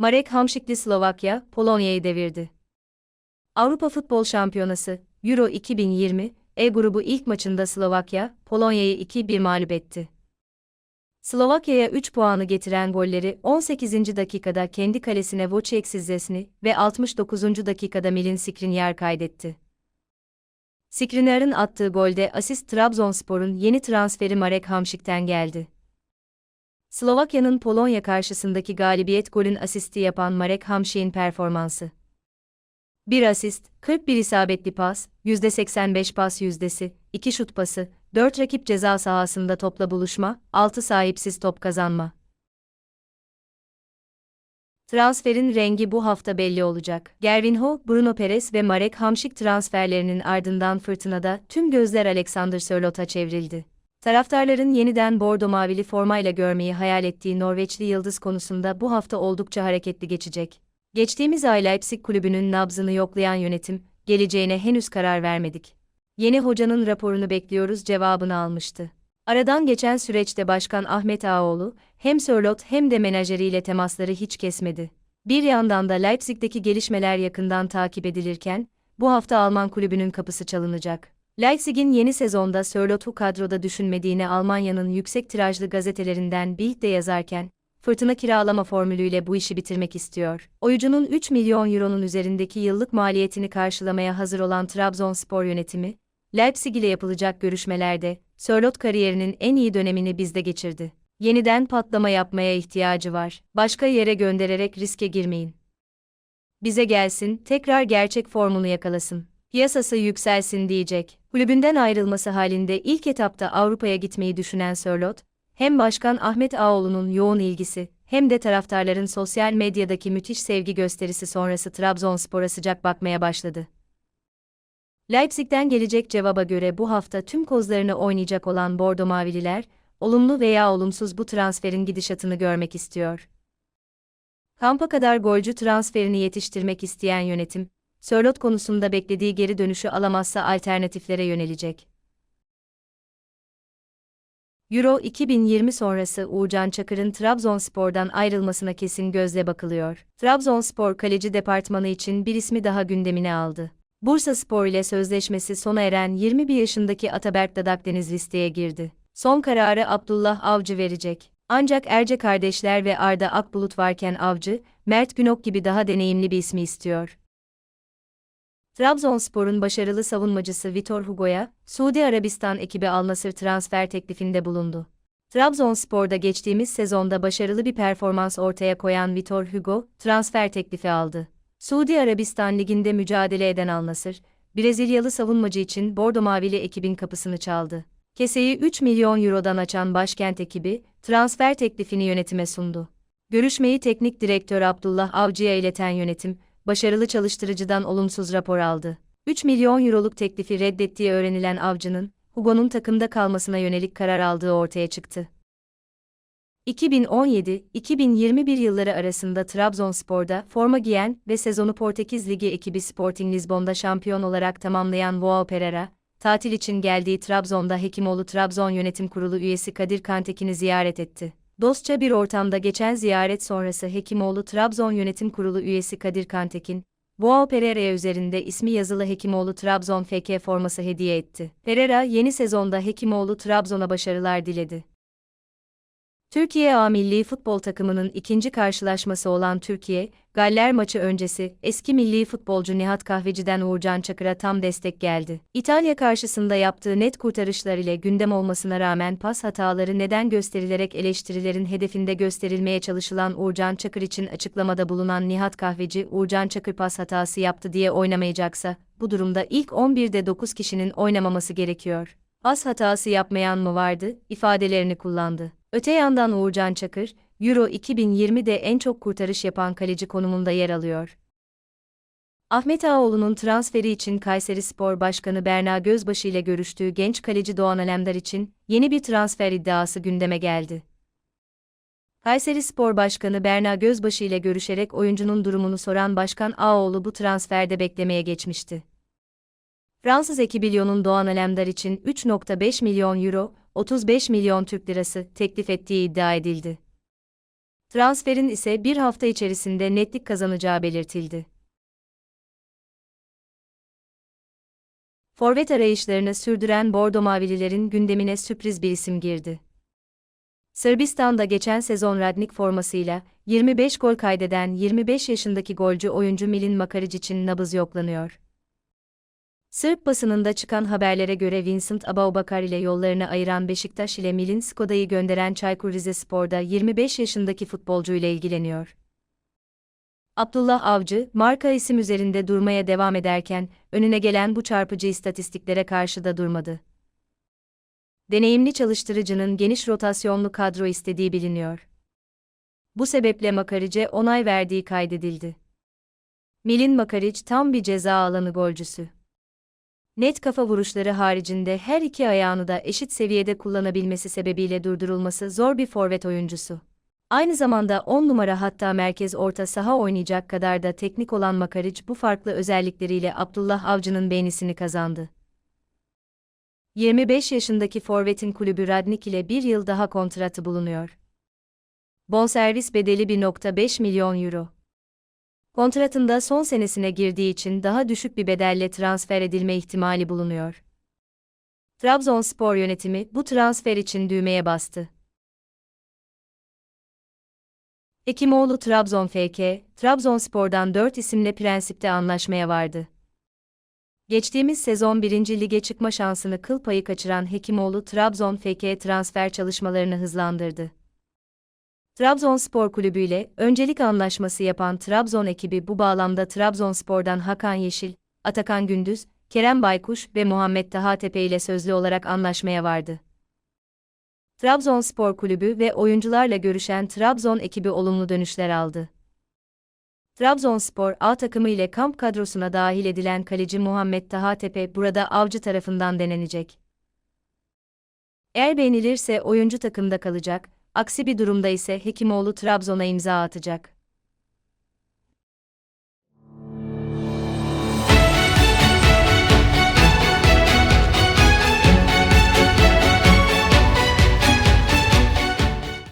Marek Hamšikli Slovakya, Polonya'yı devirdi. Avrupa Futbol Şampiyonası, Euro 2020, E grubu ilk maçında Slovakya, Polonya'yı 2-1 mağlup etti. Slovakya'ya 3 puanı getiren golleri 18. dakikada kendi kalesine Wojciech Szczesny ve 69. dakikada Milin Skriniar kaydetti. Skriniar'ın attığı golde asist Trabzonspor'un yeni transferi Marek Hamšik'ten geldi. Slovakya'nın Polonya karşısındaki galibiyet golün asisti yapan Marek Hamšik'in performansı. 1 asist, 41 isabetli pas, %85 pas yüzdesi, 2 şut pası, 4 rakip ceza sahasında topla buluşma, 6 sahipsiz top kazanma. Transferin rengi bu hafta belli olacak. Gervinho, Bruno Perez ve Marek Hamšik transferlerinin ardından fırtınada tüm gözler Alexander Sörlot'a çevrildi. Taraftarların yeniden bordo mavili formayla görmeyi hayal ettiği Norveçli yıldız konusunda bu hafta oldukça hareketli geçecek. Geçtiğimiz ay Leipzig kulübünün nabzını yoklayan yönetim, geleceğine henüz karar vermedik. Yeni hocanın raporunu bekliyoruz cevabını almıştı. Aradan geçen süreçte Başkan Ahmet Ağoğlu, hem Sörlot hem de menajeriyle temasları hiç kesmedi. Bir yandan da Leipzig'teki gelişmeler yakından takip edilirken, bu hafta Alman kulübünün kapısı çalınacak. Leipzig'in yeni sezonda Sörlot'u kadroda düşünmediğini Almanya'nın yüksek tirajlı gazetelerinden Bild de yazarken, fırtına kiralama formülüyle bu işi bitirmek istiyor. Oyuncunun 3 milyon euronun üzerindeki yıllık maliyetini karşılamaya hazır olan Trabzonspor yönetimi, Leipzig ile yapılacak görüşmelerde, Sörlot kariyerinin en iyi dönemini bizde geçirdi. Yeniden patlama yapmaya ihtiyacı var. Başka yere göndererek riske girmeyin. Bize gelsin, tekrar gerçek formunu yakalasın. Piyasası yükselsin diyecek. Kulübünden ayrılması halinde ilk etapta Avrupa'ya gitmeyi düşünen Sörlot, hem Başkan Ahmet Ağoğlu'nun yoğun ilgisi, hem de taraftarların sosyal medyadaki müthiş sevgi gösterisi sonrası Trabzonspor'a sıcak bakmaya başladı. Leipzig'ten gelecek cevaba göre bu hafta tüm kozlarını oynayacak olan Bordo Mavililer, olumlu veya olumsuz bu transferin gidişatını görmek istiyor. Kampa kadar golcü transferini yetiştirmek isteyen yönetim, Sörlot konusunda beklediği geri dönüşü alamazsa alternatiflere yönelecek. Euro 2020 sonrası Uğurcan Çakır'ın Trabzonspor'dan ayrılmasına kesin gözle bakılıyor. Trabzonspor kaleci departmanı için bir ismi daha gündemine aldı. Bursa Spor ile sözleşmesi sona eren 21 yaşındaki Ataberk Dadakdeniz listeye girdi. Son kararı Abdullah Avcı verecek. Ancak Erce kardeşler ve Arda Akbulut varken Avcı, Mert Günok gibi daha deneyimli bir ismi istiyor. Trabzonspor'un başarılı savunmacısı Vitor Hugo'ya, Suudi Arabistan ekibi Al Nassr transfer teklifinde bulundu. Trabzonspor'da geçtiğimiz sezonda başarılı bir performans ortaya koyan Vitor Hugo, transfer teklifi aldı. Suudi Arabistan Ligi'nde mücadele eden Al Nassr, Brezilyalı savunmacı için Bordo Mavili ekibin kapısını çaldı. Keseyi 3 milyon eurodan açan başkent ekibi, transfer teklifini yönetime sundu. Görüşmeyi teknik direktör Abdullah Avcı'ya ileten yönetim, başarılı çalıştırıcıdan olumsuz rapor aldı. 3 milyon euroluk teklifi reddettiği öğrenilen Avcı'nın, Hugo'nun takımda kalmasına yönelik karar aldığı ortaya çıktı. 2017-2021 yılları arasında Trabzonspor'da forma giyen ve sezonu Portekiz Ligi ekibi Sporting Lisbon'da şampiyon olarak tamamlayan Joao Pereira, tatil için geldiği Trabzon'da Hekimoğlu Trabzon Yönetim Kurulu üyesi Kadir Kantekin'i ziyaret etti. Dostça bir ortamda geçen ziyaret sonrası Hekimoğlu Trabzon Yönetim Kurulu üyesi Kadir Kantekin, Joao Pereira'ya üzerinde ismi yazılı Hekimoğlu Trabzon FK forması hediye etti. Pereira yeni sezonda Hekimoğlu Trabzon'a başarılar diledi. Türkiye A milli futbol takımının ikinci karşılaşması olan Türkiye, Galler maçı öncesi eski milli futbolcu Nihat Kahveci'den Uğurcan Çakır'a tam destek geldi. İtalya karşısında yaptığı net kurtarışlar ile gündem olmasına rağmen pas hataları neden gösterilerek eleştirilerin hedefinde gösterilmeye çalışılan Uğurcan Çakır için açıklamada bulunan Nihat Kahveci, Uğurcan Çakır pas hatası yaptı diye oynamayacaksa, bu durumda ilk 11'de 9 kişinin oynamaması gerekiyor. Pas hatası yapmayan mı vardı, ifadelerini kullandı. Öte yandan Uğurcan Çakır, Euro 2020'de en çok kurtarış yapan kaleci konumunda yer alıyor. Ahmet Ağoğlu'nun transferi için Kayseri Spor Başkanı Berna Gözbaşı ile görüştüğü genç kaleci Doğan Alemdar için yeni bir transfer iddiası gündeme geldi. Kayseri Spor Başkanı Berna Gözbaşı ile görüşerek oyuncunun durumunu soran Başkan Ağoğlu bu transferde beklemeye geçmişti. Fransız ekibi Lyon'un Doğan Alemdar için 3.5 milyon euro, 35 milyon Türk lirası teklif ettiği iddia edildi. Transferin ise bir hafta içerisinde netlik kazanacağı belirtildi. Forvet arayışlarını sürdüren Bordo Mavililerin gündemine sürpriz bir isim girdi. Sırbistan'da geçen sezon Radnik formasıyla 25 gol kaydeden 25 yaşındaki golcü oyuncu Milin Makaric için nabız yoklanıyor. Sırp basınında çıkan haberlere göre Vincent Abaubakar ile yollarını ayıran Beşiktaş ile Milin Skoda'yı gönderen Çaykur Rizespor'da 25 yaşındaki futbolcuyla ilgileniyor. Abdullah Avcı, marka isim üzerinde durmaya devam ederken, önüne gelen bu çarpıcı istatistiklere karşı da durmadı. Deneyimli çalıştırıcının geniş rotasyonlu kadro istediği biliniyor. Bu sebeple Makarice onay verdiği kaydedildi. Milin Makaric tam bir ceza alanı golcüsü. Net kafa vuruşları haricinde her iki ayağını da eşit seviyede kullanabilmesi sebebiyle durdurulması zor bir forvet oyuncusu. Aynı zamanda 10 numara hatta merkez orta saha oynayacak kadar da teknik olan Makaric bu farklı özellikleriyle Abdullah Avcı'nın beğenisini kazandı. 25 yaşındaki forvetin kulübü Radnik ile bir yıl daha kontratı bulunuyor. Bonservis bedeli 1.5 milyon euro. Kontratında son senesine girdiği için daha düşük bir bedelle transfer edilme ihtimali bulunuyor. Trabzonspor yönetimi bu transfer için düğmeye bastı. Ekimoğlu Trabzon FK, Trabzonspor'dan 4 isimle prensipte anlaşmaya vardı. Geçtiğimiz sezon 1. lige çıkma şansını kıl payı kaçıran Hekimoğlu Trabzon FK transfer çalışmalarını hızlandırdı. Trabzonspor Kulübü ile öncelik anlaşması yapan Trabzon ekibi bu bağlamda Trabzonspor'dan Hakan Yeşil, Atakan Gündüz, Kerem Baykuş ve Muhammed Tahatepe ile sözlü olarak anlaşmaya vardı. Trabzonspor Kulübü ve oyuncularla görüşen Trabzon ekibi olumlu dönüşler aldı. Trabzonspor A takımı ile kamp kadrosuna dahil edilen kaleci Muhammed Tahatepe burada avcı tarafından denenecek. Eğer beğenilirse oyuncu takımda kalacak, aksi bir durumda ise Hekimoğlu Trabzon'a imza atacak.